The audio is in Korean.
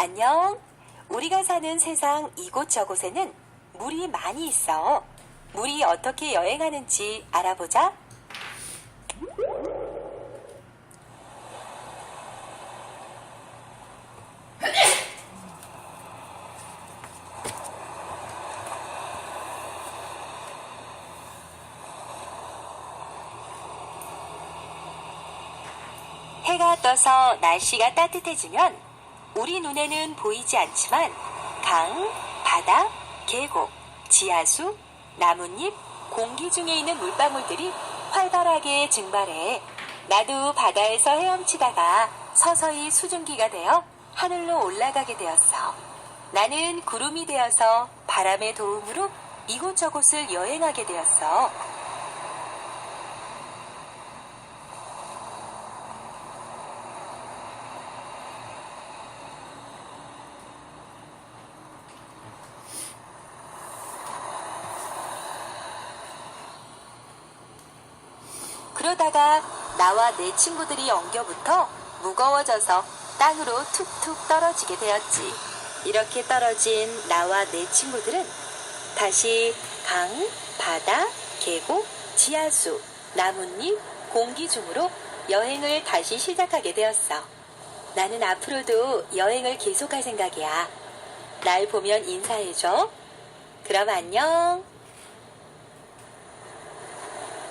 안녕. 우리가 사는 세상 이곳저곳에는 물이 많이 있어. 물이 어떻게 여행하는지 알아보자. 해가 떠서 날씨가 따뜻해지면 우리 눈에는 보이지 않지만 강, 바다, 계곡, 지하수, 나뭇잎, 공기 중에 있는 물방울들이 활발하게 증발해 나도 바다에서 헤엄치다가 서서히 수증기가 되어 하늘로 올라가게 되었어. 나는 구름이 되어서 바람의 도움으로 이곳저곳을 여행하게 되었어. 그러다가 나와 내 친구들이 엉겨붙어 무거워져서 땅으로 툭툭 떨어지게 되었지. 이렇게 떨어진 나와 내 친구들은 다시 강, 바다, 계곡, 지하수, 나뭇잎, 공기 중으로 여행을 다시 시작하게 되었어. 나는 앞으로도 여행을 계속할 생각이야. 날 보면 인사해줘. 그럼 안녕.